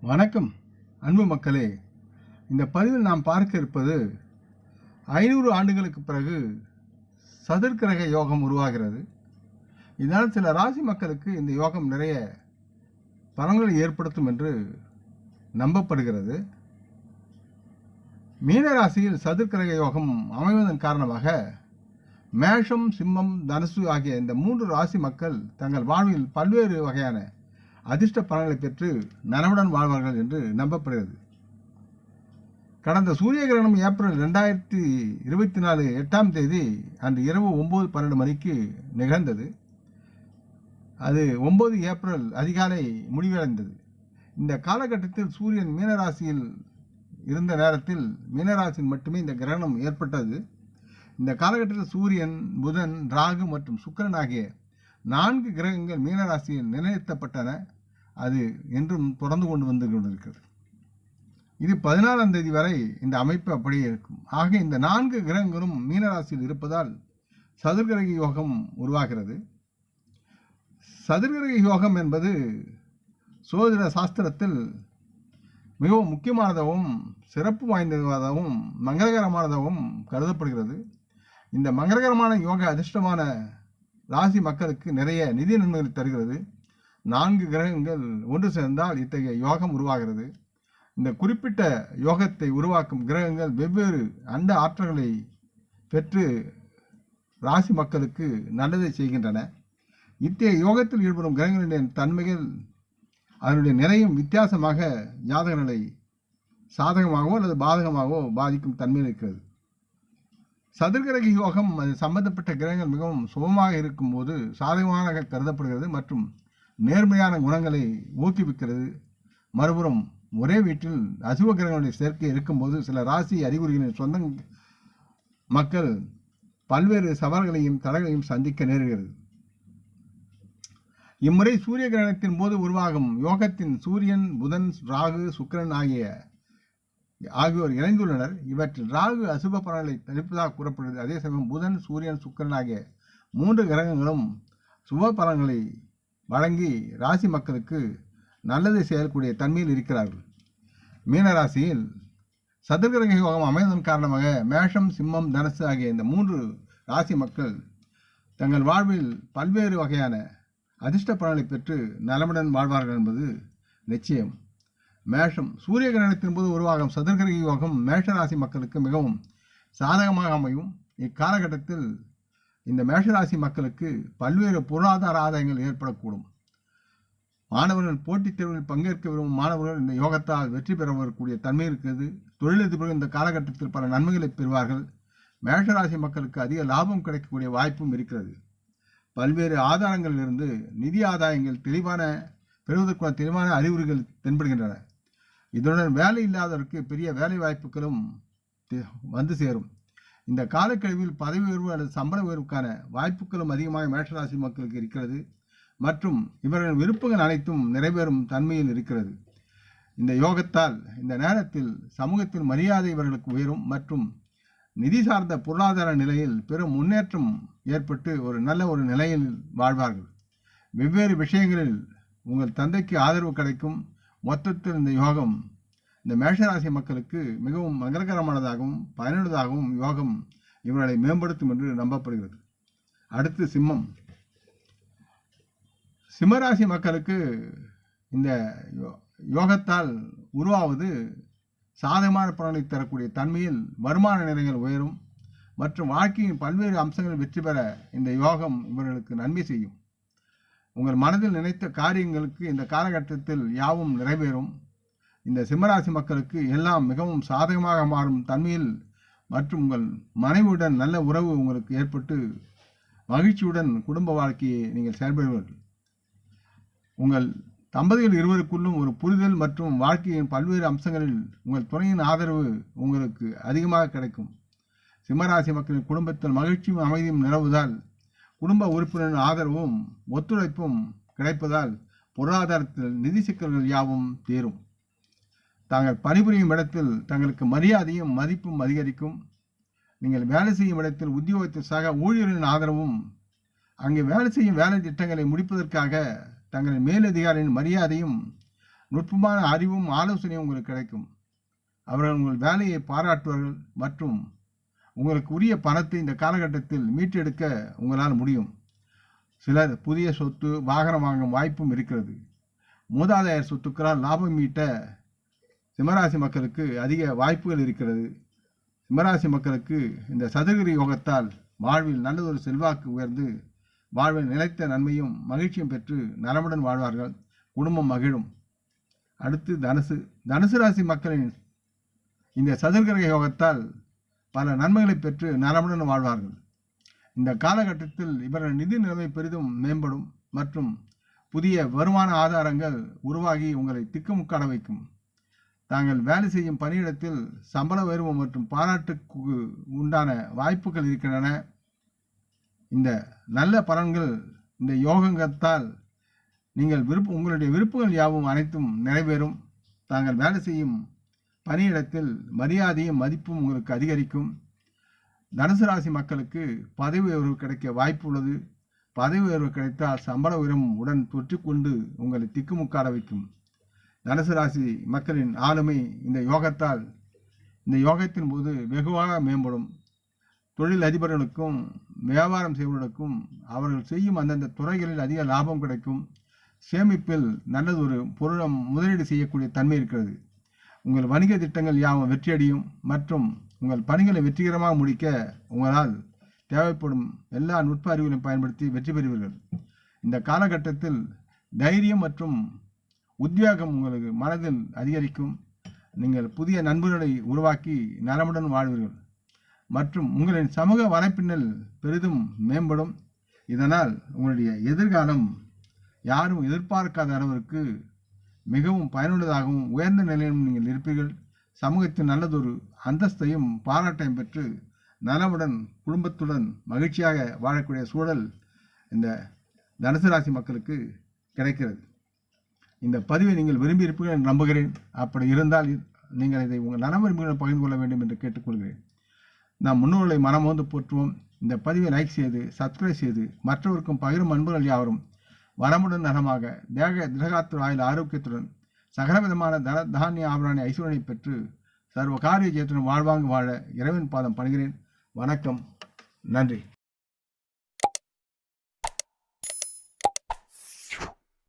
வணக்கம் அன்பு மக்களே. இந்த பதிவில் நாம் பார்க்க இருப்பது ஐநூறு ஆண்டுகளுக்கு பிறகு சதுர்கிரக யோகம் உருவாகிறது. இதனால் சில ராசி மக்களுக்கு இந்த யோகம் நிறைய பலன்களை ஏற்படுத்தும் என்று நம்பப்படுகிறது. மீன ராசியில் சதுர்கிரக யோகம் அமைவதன் காரணமாக மேஷம் சிம்மம் தனுசு ஆகிய இந்த மூன்று ராசி மக்கள் தங்கள் வாழ்வில் பல்வேறு வகையான அதிர்ஷ்ட பலன்களை பெற்று நனவுடன் வாழ்வார்கள் என்று நம்பப்படுகிறது. கடந்த சூரிய கிரகணம் ஏப்ரல் ரெண்டாயிரத்தி இருபத்தி நாலு எட்டாம் தேதி அன்று இரவு ஒம்பது பன்னெண்டு மணிக்கு நிகழ்ந்தது. அது ஒம்பது ஏப்ரல் அதிகாலை முடிவடைந்தது. இந்த காலகட்டத்தில் சூரியன் மீனராசியில் இருந்த நேரத்தில் மீனராசியில் மட்டுமே இந்த கிரகணம் ஏற்பட்டது. இந்த காலகட்டத்தில் சூரியன் புதன் ராகு மற்றும் சுக்கிரன் ஆகிய நான்கு கிரகங்கள் மீனராசியில் நிலைநிறுத்தப்பட்டன. அது என்றும் தொடர்ந்து கொண்டு வந்து கொண்டிருக்கிறது. இது பதினாலாம் தேதி வரை இந்த அமைப்பு அப்படியே இருக்கும். ஆக இந்த நான்கு கிரகங்களும் மீனராசியில் இருப்பதால் சதுர்கிரக யோகம் உருவாகிறது. சதுர்கிரக யோகம் என்பது சோதிட சாஸ்திரத்தில் மிகவும் முக்கியமானதாகவும் சிறப்பு வாய்ந்ததாகவும் மங்களகரமானதாகவும் கருதப்படுகிறது. இந்த மங்களகரமான யோக அதிர்ஷ்டமான ராசி மக்களுக்கு நிறைய நிதி நன்மைகள் தருகிறது. நான்கு கிரகங்கள் ஒன்று சேர்ந்தால் இத்தகைய யோகம் உருவாகிறது. இந்த குறிப்பிட்ட யோகத்தை உருவாக்கும் கிரகங்கள் வெவ்வேறு அண்ட ஆற்றல்களை பெற்று ராசி மக்களுக்கு நல்லதை செய்கின்றன. இத்தகைய யோகத்தில் ஈடுபடும் கிரகங்களின் தன்மைகள் அதனுடைய நிலையும் வித்தியாசமாக ஜாதகங்களை சாதகமாகவோ அல்லது பாதகமாகவோ பாதிக்கும் தன்மை இருக்கிறது. சதுர்கிரக யோகம் அது சம்பந்தப்பட்ட கிரகங்கள் மிகவும் சுபமாக இருக்கும்போது சாதகமாக கருதப்படுகிறது மற்றும் நேர்மையான குணங்களை ஊக்குவிக்கிறது. மறுபுறம் ஒரே வீட்டில் அசுவ கிரகங்களுடைய சேர்க்கை இருக்கும்போது சில ராசி அறிகுறிகளின் சொந்த மக்கள் பல்வேறு சவால்களையும் தடைகளையும் சந்திக்க நேருகிறது இம்முறை சூரிய கிரகணத்தின் போது உருவாகும் யோகத்தின் சூரியன் புதன் ராகு சுக்கிரன் ஆகிய ஆகியோர் இணைந்துள்ளனர். இவற்றில் ராகு அசுப பலன்களை தடுப்பதாக கூறப்படுகிறது. அதே சமயம் புதன் சூரியன் சுக்கிரன் ஆகிய மூன்று கிரகங்களும் சுப பலன்களை வழங்கி ராசி மக்களுக்கு நல்லதை செய்யக்கூடிய தன்மையில் இருக்கிறார்கள். மீனராசியில் சதுர்கிரக யோகம் அமைந்ததன் காரணமாக மேஷம் சிம்மம் தனுசு ஆகிய இந்த மூன்று ராசி மக்கள் தங்கள் வாழ்வில் பல்வேறு வகையான அதிர்ஷ்ட பலனை பெற்று நலமுடன் வாழ்வார்கள் என்பது நிச்சயம். மேஷம் சூரிய கிரகணத்தின் போது உருவாகும் சதுர்கிரக யோகம் மேஷ ராசி மக்களுக்கு மிகவும் சாதகமாக அமையும். இக்காலகட்டத்தில் இந்த மேஷராசி மக்களுக்கு பல்வேறு பொருளாதார ஆதாயங்கள் ஏற்படக்கூடும். மாணவர்கள் போட்டித் தேர்வில் பங்கேற்க விரும்பும் மாணவர்கள் இந்த யோகத்தால் வெற்றி பெற வரக்கூடிய தன்மை இருக்கிறது. தொழிலதிபர்கள் இந்த காலகட்டத்தில் பல நன்மைகளை பெறுவார்கள். மேஷராசி மக்களுக்கு அதிக லாபம் கிடைக்கக்கூடிய வாய்ப்பும் இருக்கிறது. பல்வேறு ஆதாரங்களிலிருந்து நிதி ஆதாயங்கள் தெளிவான பெறுவதற்கான தெளிவான அறிகுறிகள் தென்படுகின்றன. இதனுடன் வேலை இல்லாதவருக்கு பெரிய வேலை வாய்ப்புகளும் வந்து சேரும். இந்த காலக்கழிவில் பதவி உயர்வு அல்லது சம்பள உயர்வுக்கான வாய்ப்புகளும் அதிகமாக மேஷராசி மக்களுக்கு இருக்கிறது. மற்றும் இவர்களின் விருப்பங்கள் அனைத்தும் நிறைவேறும் தன்மையில் இருக்கிறது. இந்த யோகத்தால் இந்த நேரத்தில் சமூகத்தில் மரியாதை இவர்களுக்கு உயரும் மற்றும் நிதி சார்ந்த பொருளாதார நிலையில் பெரும் முன்னேற்றம் ஏற்பட்டு ஒரு நல்ல ஒரு நிலையில் வாழ்வார்கள். வெவ்வேறு விஷயங்களில் உங்கள் தந்தைக்கு ஆதரவு கிடைக்கும். மொத்தத்தில் இந்த யோகம் இந்த மேஷராசி மக்களுக்கு மிகவும் மங்களகரமானதாகவும் பயனுள்ளதாகவும் யோகம் இவர்களை மேம்படுத்தும் என்று நம்பப்படுகிறது. அடுத்து சிம்மம். சிம்மராசி மக்களுக்கு இந்த யோ- யோகத்தால் உருவாவது சாதகமான பலனை தரக்கூடிய தன்மையில் வருமான நிலைகள் உயரும் மற்றும் வாழ்க்கையின் பல்வேறு அம்சங்களில் வெற்றி பெற இந்த யோகம் இவர்களுக்கு நன்மை செய்யும். உங்கள் மனதில் நினைத்த காரியங்களுக்கு இந்த காலகட்டத்தில் யாவும் நிறைவேறும். இந்த சிம்மராசி மக்களுக்கு எல்லாம் மிகவும் சாதகமாக மாறும் தன்மையில் மற்றும் உங்கள் மனைவியுடன் நல்ல உறவு உங்களுக்கு ஏற்பட்டு மகிழ்ச்சியுடன் குடும்ப வாழ்க்கையை நீங்கள் செயல்படுவீர்கள். உங்கள் தம்பதிகள் இருவருக்குள்ளும் ஒரு புரிதல் மற்றும் வாழ்க்கையின் பல்வேறு அம்சங்களில் உங்கள் துணையின் ஆதரவு உங்களுக்கு அதிகமாக கிடைக்கும். சிம்மராசி மக்களின் குடும்பத்தில் மகிழ்ச்சியும் அமைதியும் நிலவுவதால் குடும்ப உறுப்பினரின் ஆதரவும் ஒத்துழைப்பும் கிடைப்பதால் பொருளாதாரத்தில் நிதி சிக்கல்கள் யாவும் தீரும். தாங்கள் பணிபுரியும் இடத்தில் தங்களுக்கு மரியாதையும் மதிப்பும் அதிகரிக்கும். நீங்கள் வேலை செய்யும் இடத்தில் உத்தியோகத்தில் சக ஊழியர்களின் ஆதரவும் அங்கே வேலை செய்யும் வேலை திட்டங்களை முடிப்பதற்காக தங்களின் மேலதிகாரியின் மரியாதையும் நுட்பமான அறிவும் ஆலோசனையும் உங்களுக்கு கிடைக்கும். அவர்கள் உங்கள் வேலையை பாராட்டுவார்கள் மற்றும் உங்களுக்கு உரிய பணத்தை இந்த காலகட்டத்தில் மீட்டெடுக்க உங்களால் முடியும். சிலர் புதிய சொத்து வாகனம் வாங்கும் வாய்ப்பும் இருக்கிறது. மூதாதையர் சொத்துக்களால் லாபம் ஈட்ட சிம்மராசி மக்களுக்கு அதிக வாய்ப்புகள் இருக்கிறது. சிம்மராசி மக்களுக்கு இந்த சதுரகிரி யோகத்தால் வாழ்வில் நல்லதொரு செல்வாக்கு உயர்ந்து வாழ்வில் நிலைத்த நன்மையும் மகிழ்ச்சியும் பெற்று நலமுடன் வாழ்வார்கள். குடும்பம் மகிழும். அடுத்து தனுசு. தனுசு ராசி மக்களின் இந்த சதுர்கிரக யோகத்தால் பல நன்மைகளை பெற்று நலமுடன் வாழ்வார்கள். இந்த காலகட்டத்தில் இவர்கள் நிதி நிலைமை பெரிதும் மேம்படும் மற்றும் புதிய வருமான ஆதாரங்கள் உருவாகி உங்களை திக்குமுக்காட வைக்கும். தாங்கள் வேலை செய்யும் பணியிடத்தில் சம்பள உயர்வு மற்றும் பாராட்டுக்கு உண்டான வாய்ப்புகள் இருக்கின்றன. இந்த நல்ல பலன்கள் இந்த யோகங்கத்தால் நீங்கள் விருப்ப உங்களுடைய விருப்பங்கள் யாவும் அனைத்தும் நிறைவேறும். தாங்கள் வேலை செய்யும் பணியிடத்தில் மரியாதையும் மதிப்பும் உங்களுக்கு அதிகரிக்கும். தனுசு ராசி மக்களுக்கு பதவி உயர்வு கிடைக்க வாய்ப்பு உள்ளது. பதவி உயர்வு கிடைத்தால் சம்பள உயரம் உடன் தொற்றிக்கொண்டு உங்களை திக்குமுக்காட வைக்கும். தனுசு ராசி மக்களின் ஆளுமை இந்த யோகத்தால். இந்த யோகத்தின் போது வெகுவாக மேம்படும். தொழில் அதிபர்களுக்கும் வியாபாரம் செய்வர்களுக்கும் அவர்கள் செய்யும் அந்தந்த துறைகளில் அதிக லாபம் கிடைக்கும். சேமிப்பில் நல்லதொரு பொருளம் முதலீடு செய்யக்கூடிய தன்மை இருக்கிறது. உங்கள் வணிக திட்டங்கள் யாவும் வெற்றியடையும் மற்றும் உங்கள் பணிகளை வெற்றிகரமாக முடிக்க உங்களால் தேவைப்படும் எல்லா நுட்ப அறிவுகளையும் பயன்படுத்தி வெற்றி பெறுவீர்கள். இந்த காலகட்டத்தில் தைரியம் மற்றும் உத்தியோகம் உங்களுக்கு மனதில் அதிகரிக்கும். நீங்கள் புதிய நண்பர்களை உருவாக்கி நலமுடன் வாழ்வீர்கள். மற்றும் உங்களின் சமூக வலைப்பின்னல் பெரிதும் மேம்படும். இதனால் உங்களுடைய எதிர்காலம் யாரும் எதிர்பார்க்காத அளவிற்கு மிகவும் பயனுள்ளதாகவும் உயர்ந்த நிலையிலும் நீங்கள் இருப்பீர்கள். சமூகத்தின் நல்லதொரு அந்தஸ்தையும் பாராட்டையும் பெற்று நலமுடன் குடும்பத்துடன் மகிழ்ச்சியாக வாழக்கூடிய சூழல் இந்த தனுசு ராசி மக்களுக்கு கிடைக்கிறது. இந்த பதிவை நீங்கள் விரும்பி இருப்பீர்கள் என்று நம்புகிறேன். அப்படி இருந்தால் நீங்கள் இதை உங்கள் நல பகிர்ந்து கொள்ள வேண்டும் என்று கேட்டுக்கொள்கிறேன். நாம் முன்னோர்களை மனமோந்து போற்றுவோம். இந்த பதிவை லைக் செய்து சப்ஸ்கிரைப் செய்து மற்றவருக்கும் பகிரும் அன்புகள் யாவரும். வரமுடன் நலமாக தேக திரகாத்து ஆயுள் ஆரோக்கியத்துடன் சகலவிதமான தன தானிய ஆபரண ஐஸ்வரனை பெற்று சர்வ காரிய ஜெயத்துடன் வாழ்வாங்கு வாழ இறைவன் பாதம் பணிகிறேன். வணக்கம். நன்றி.